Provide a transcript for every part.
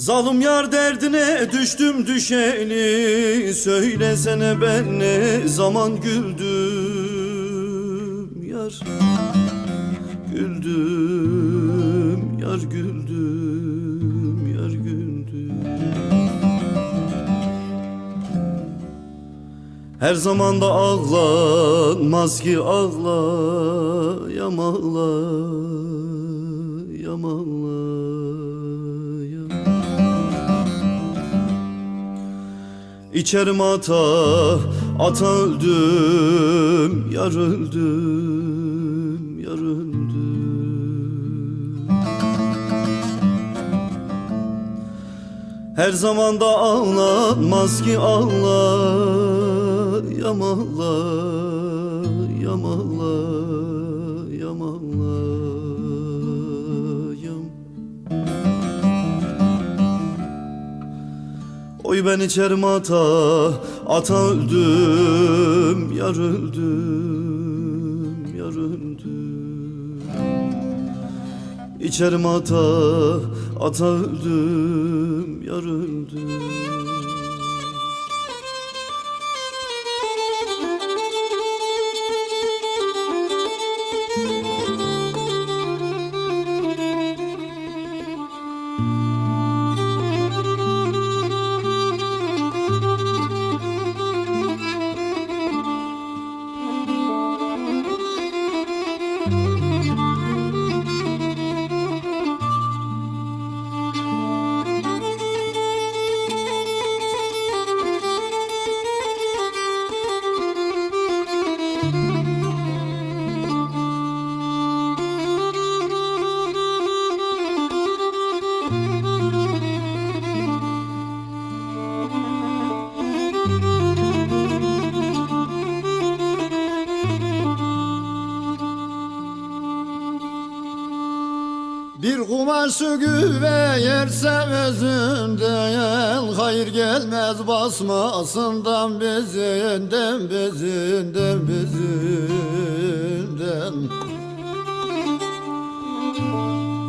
Zalim yar derdine düştüm düşeni. Söylesene ben ne zaman güldüm yar. Güldüm yar güldüm yar güldüm. Her zaman da ağlanmaz ki ağlayam ağlayam ağlayam İçerim ata, ata öldüm, yar öldüm, yar öldüm. Her zaman da ağlanmaz ki ağlayam ağlayam ağlayam Oy ben içerim ata, ata öldüm, yar öldüm, yar öldüm. İçerim ata, ata öldüm, yar öldüm. Thank you. Bir kumaşı güve yerse özünden Hayır gelmez basmasından bezinden bezinden bezinden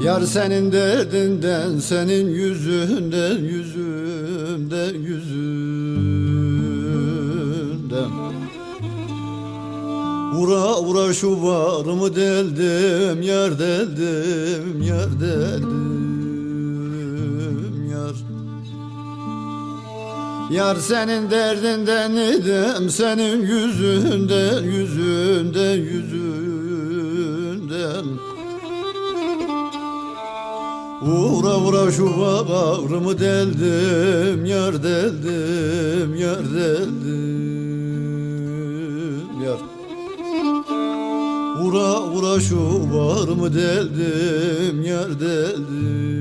Yar senin derdinden senin yüzünden yüzünden yüzünden Vura vura şu varımı deldim yar deldim yar deldim yar. Yar senin derdinden idim senin yüzünden yüzünden yüzünden Vura vura şu bağrımı deldim yar deldim yar deldim yar Vura vura şu bağrımı deldim yar deldim